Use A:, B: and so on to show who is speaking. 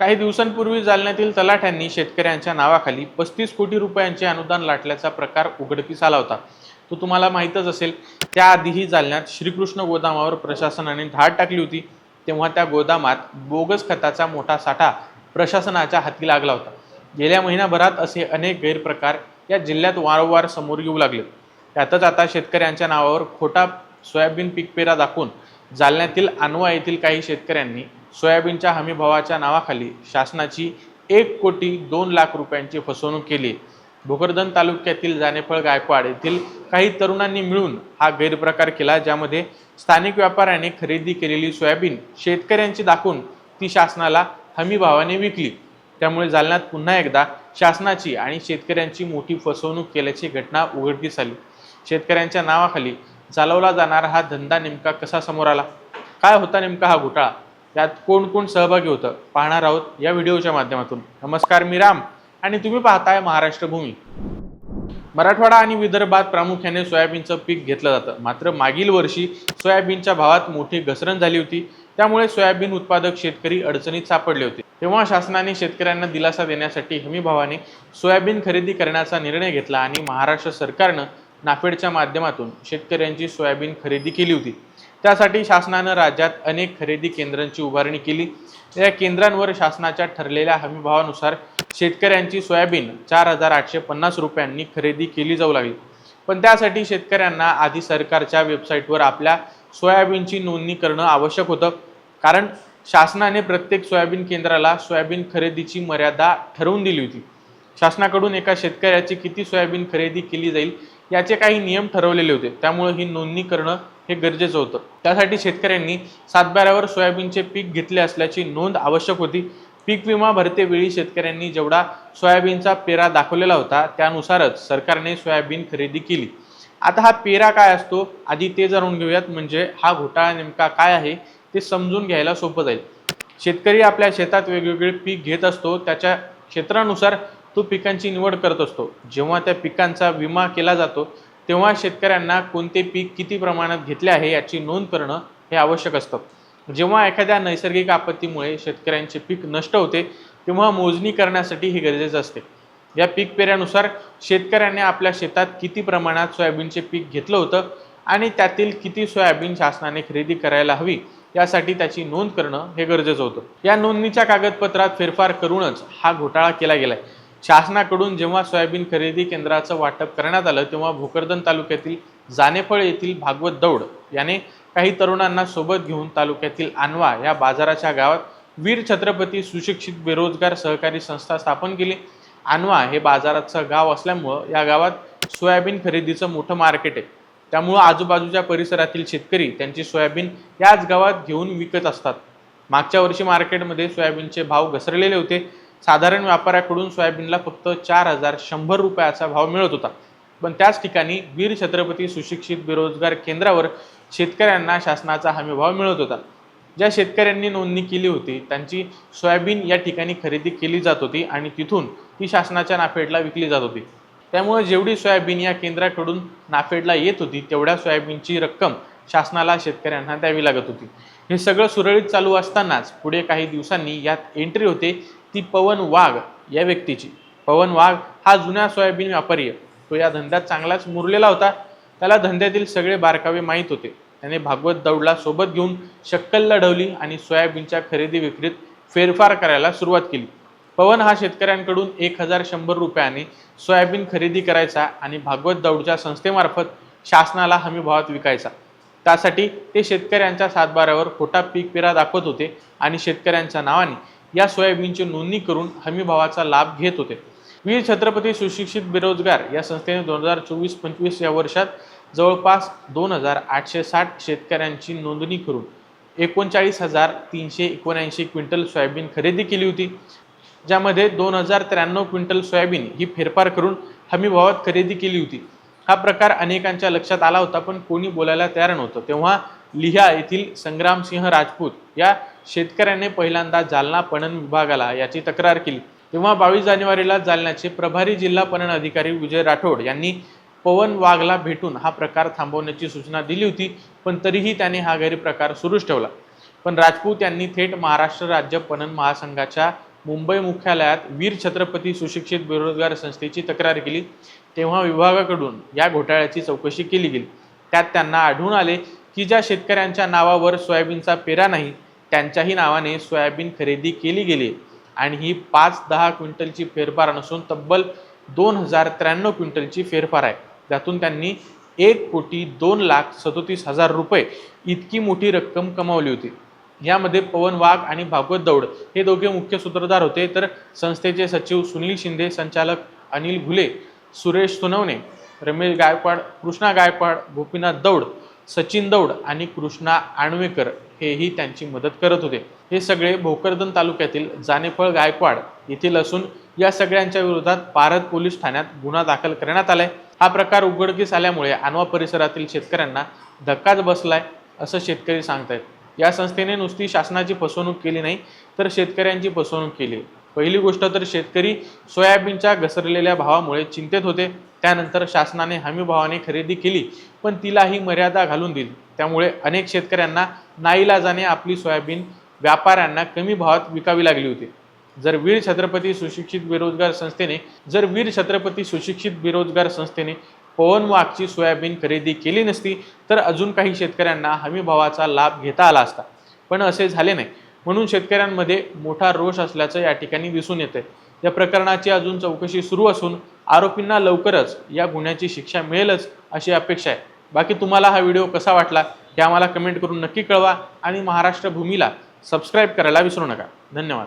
A: काही दिवसांपूर्वी जालन्यातील तलाठ्यांनी शेतकऱ्यांच्या नावाखाली पस्तीस कोटी रुपयांचे अनुदान लाटल्याचा प्रकार उघडकीस आला होता. तो तुम्हाला माहीतच असेल त्याआधीही जालन्यात श्रीकृष्ण गोदामावर प्रशासनाने धाड टाकली होती. तेव्हा त्या गोदामात बोगस खताचा मोठा साठा प्रशासनाच्या हाती लागला होता. गेल्या महिनाभरात असे अनेक गैरप्रकार या जिल्ह्यात वारंवार समोर येऊ लागले. त्यातच आता शेतकऱ्यांच्या नावावर खोटा सोयाबीन पीक पेरा दाखवून जालन्यातील अनवा येथील काही शेतकऱ्यांनी सोयाबीनच्या हमीभावाच्या नावाखाली शासनाची एक कोटी दोन लाख रुपयांची फसवणूक केली. भोकरदन तालुक्यातील जानेफळ गायकवाड येथील काही तरुणांनी मिळून हा गैरप्रकार केला ज्यामध्ये स्थानिक व्यापाऱ्याने खरेदी केलेली सोयाबीन शेतकऱ्यांची दाखवून ती शासनाला हमीभावाने विकली. त्यामुळे जालन्यात पुन्हा एकदा शासनाची आणि शेतकऱ्यांची मोठी फसवणूक केल्याची घटना उघडकीस आली. शेतकऱ्यांच्या नावाखाली चालवला जाणारा हा धंदा नेमका कसा समोर आला? काय होता नेमका हा घोटाळा? यात कोण कोण सहभागी होतं पाहणार आहोत या व्हिडिओच्या माध्यमातून. नमस्कार मी राम. आणि तुम्ही पाहताय महाराष्ट्र भूमी. मराठवाडा आणि विदर्भात प्रामुख्याने सोयाबीनचं पीक घेतलं जातं. मात्र मागील वर्षी सोयाबीनच्या भावात मोठी घसरण झाली होती. त्यामुळे सोयाबीन उत्पादक शेतकरी अडचणीत सापडले होते. तेव्हा शासनाने शेतकऱ्यांना दिलासा देण्यासाठी हमीभावाने सोयाबीन खरेदी करण्याचा निर्णय घेतला आणि महाराष्ट्र सरकारनं नाफेडच्या माध्यमातून शेतकऱ्यांची सोयाबीन खरेदी केली होती. त्यासाठी शासनानं राज्यात अनेक खरेदी केंद्रांची उभारणी केली. या केंद्रांवर शासनाच्या ठरलेल्या हमीभावानुसार शेतकऱ्यांची सोयाबीन चार हजार आठशे पन्नास रुपयांनी खरेदी केली जाऊ लागली. पण त्यासाठी शेतकऱ्यांना आधी सरकारच्या वेबसाईटवर आपल्या सोयाबीनची नोंदणी करणं आवश्यक होतं. कारण शासनाने प्रत्येक सोयाबीन केंद्राला सोयाबीन खरेदीची मर्यादा ठरवून दिली होती. शासनाकडून एका शेतकऱ्याची किती सोयाबीन खरेदी केली जाईल याचे काही नियम ठरवलेले होते. त्यामुळे ही नोंदणी करणं हे गरजेचं होतं. त्यासाठी शेतकऱ्यांनी सातबाऱ्यावर सोयाबीनचे पीक घेतले असल्याची नोंद आवश्यक होती. पीक विमा भरतेवेळी शेतकऱ्यांनी जेवढा सोयाबीनचा पेरा दाखवलेला होता त्यानुसारच सरकारने सोयाबीन खरेदी केली. आता हा पेरा काय असतो आधी ते जाणून घेऊयात. म्हणजे हा घोटाळा नेमका काय आहे ते समजून घ्यायला सोपं जाईल. शेतकरी आपल्या शेतात वेगवेगळे पीक घेत असतो त्याच्या क्षेत्रानुसार तो पिकांची निवड करत असतो. जेव्हा त्या पिकांचा विमा केला जातो तेव्हा शेतकऱ्यांना कोणते पीक किती प्रमाणात घेतले आहे याची नोंद करणं हे आवश्यक असतं. जेव्हा एखाद्या नैसर्गिक आपत्तीमुळे शेतकऱ्यांचे पीक नष्ट होते तेव्हा मोजणी करण्यासाठी हे गरजेचं असते. या पीक पेऱ्यानुसार शेतकऱ्याने आपल्या शेतात किती प्रमाणात सोयाबीनचे पीक घेतलं होतं आणि त्यातील किती सोयाबीन शासनाने खरेदी करायला हवी यासाठी त्याची नोंद करणं हे गरजेचं होतं. या नोंदणीच्या कागदपत्रात फेरफार करूनच हा घोटाळा केला गेलाय. शासनाकडून जेव्हा सोयाबीन खरेदी केंद्राचं वाटप करण्यात आलं तेव्हा भोकरदन तालुक्यातील जानेफळ येथील भागवत दौड याने काही तरुणांना सोबत घेऊन तालुक्यातील आणवा या बाजाराच्या गावात वीर छत्रपती सुशिक्षित बेरोजगार सहकारी संस्था स्थापन केली. आणवा हे बाजाराचं गाव असल्यामुळं या गावात सोयाबीन खरेदीचं मोठं मार्केट आहे. त्यामुळं आजूबाजूच्या परिसरातील शेतकरी त्यांची सोयाबीन याच गावात घेऊन विकत असतात. मागच्या वर्षी मार्केटमध्ये सोयाबीनचे भाव घसरलेले होते. साधारण व्यापाऱ्याकडून सोयाबीनला फक्त चार हजार शंभर रुपयाचा भाव मिळत होता. पण त्याच ठिकाणी वीर छत्रपती सुशिक्षित बेरोजगार केंद्रावर शेतकऱ्यांना शासनाचा हमीभाव मिळत होता. ज्या शेतकऱ्यांनी नोंदणी केली होती त्यांची सोयाबीन या ठिकाणी खरेदी केली जात होती आणि तिथून ती शासनाच्या नाफेडला विकली जात होती. त्यामुळे जेवढी सोयाबीन या केंद्राकडून नाफेडला येत होती तेवढ्या सोयाबीनची रक्कम शासनाला शेतकऱ्यांना द्यावी लागत होती. हे सगळं सुरळीत चालू असतानाच पुढे काही दिवसांनी यात एंट्री होते. ती पवन वाघ या व्यक्तीची. पवन वाघ हा जुन्या सोयाबीन व्यापारी आहे तो या धंद्यात चांगलाच मुरलेला होता. त्याला धंद्यातील सगळे बारकावे माहीत होते. त्याने भागवत दौडला सोबत घेऊन शक्कल लढवली आणि सोयाबीनच्या खरेदी विक्रीत फेरफार करायला सुरुवात केली. पवन हा शेतकऱ्यांकडून एक हजार शंभर रुपयाने सोयाबीन खरेदी करायचा आणि भागवत दौडच्या संस्थेमार्फत शासनाला हमीभावात विकायचा. त्यासाठी ते शेतकऱ्यांच्या सातबाऱ्यावर खोटा पीक पेरा दाखवत होते आणि शेतकऱ्यांच्या नावाने या सोयाबीनची नोंदणी करून हमीभावाचा लाभ घेत होते. वीर छत्रपती सुशिक्षित बेरोजगार या संस्थेने दोन हजार चोवीस पंचवीस या वर्षात जवळपास दोन हजार आठशे साठ शेतकऱ्यांची नोंदणी करून एकोणचाळीस हजार तीनशे एकोणऐंशी क्विंटल सोयाबीन खरेदी केली होती. ज्यामध्ये दोन हजार त्र्याण्णव क्विंटल सोयाबीन ही फेरफार करून हमीभावात खरेदी केली होती. हा प्रकार अनेकांच्या लक्षात आला होता पण कोणी बोलायला तयार नव्हतं. तेव्हा लिहा येथील संग्रामसिंह राजपूत या शेतकऱ्याने पहिल्यांदा जालना पणन विभागाला याची तक्रार केली. तेव्हा बावीस जानेवारीला जालन्याचे प्रभारी जिल्हा पणन अधिकारी विजय राठोड यांनी पवन वाघला भेटून हा प्रकार थांबवण्याची सूचना दिली होती पण तरीही त्याने हा गैरप्रकार सुरूच ठेवला. पण राजपूत यांनी थेट महाराष्ट्र राज्य पणन महासंघाच्या मुंबई मुख्यालयात वीर छत्रपती सुशिक्षित बेरोजगार संस्थेची तक्रार केली. तेव्हा विभागाकडून या घोटाळ्याची चौकशी केली गेली. त्यात त्यांना आढळून आले की ज्या शेतकऱ्यांच्या नावावर सोयाबीनचा पेरा नाही त्यांच्याही नावाने सोयाबीन खरेदी केली गेली. आणि ही पाच दहा क्विंटलची फेरफार नसून तब्बल दोन हजार त्र्याण्णव क्विंटलची फेरफार आहे. त्यातून त्यांनी एक कोटी दोन लाख सदोतीस हजार रुपये इतकी मोठी रक्कम कमावली होती. यामध्ये पवन वाघ आणि भागवत दौड हे दोघे मुख्य सूत्रधार होते. तर संस्थेचे सचिव सुनील शिंदे संचालक अनिल घुले सुरेश सुनवणे रमेश गायकवाड कृष्णा गायकवाड गोपीनाथ दौड सचिन दौड आणि कृष्णा आणवेकर हेही त्यांची मदत करत होते. हे सगळे भोकरदन तालुक्यातील जानेफळ गायकवाड येथील असून या सगळ्यांच्या विरोधात पारद पोलीस ठाण्यात गुन्हा दाखल करण्यात आलाय. हा प्रकार उघडकीस आल्यामुळे आणवा परिसरातील शेतकऱ्यांना धक्काच बसलाय असं शेतकरी सांगतायत. या संस्थेने नुसती शासनाची फसवणूक केली नाही तर शेतकऱ्यांची फसवणूक केली. पहिली गोष्ट तर शेतकरी सोयाबीनच्या घसरलेल्या भावामुळे चिंतेत होते. त्यानंतर शासनाने हमी भावाने खरेदी केली पण तिला ही मर्यादा घालून दिली. त्यामुळे अनेक शेतकऱ्यांना नाईलाजाने आपली सोयाबीन व्यापाऱ्यांना कमी भावात विकावी लागली होती. जर वीर छत्रपती सुशिक्षित बेरोजगार संस्थेने जर वीर छत्रपती सुशिक्षित बेरोजगार संस्थेने पवन वाघची सोयाबीन खरेदी केली नसती तर अजून काही शेतकऱ्यांना हमी भावाचा लाभ घेता आला असता. पण असे झाले नाही. म्हणून शेतकऱ्यांमध्ये मोठा रोष असल्याचं या ठिकाणी दिसून येते या प्रकरणाची अजून चौकशी सुरू असून आरोपींना लवकरच या गुन्ह्याची शिक्षा मिळेलच अशी अपेक्षा आहे. बाकी तुम्हाला हा व्हिडिओ कसा वाटला हे आम्हाला कमेंट करून नक्की कळवा आणि महाराष्ट्र भूमीला सबस्क्राईब करायला विसरू नका. धन्यवाद.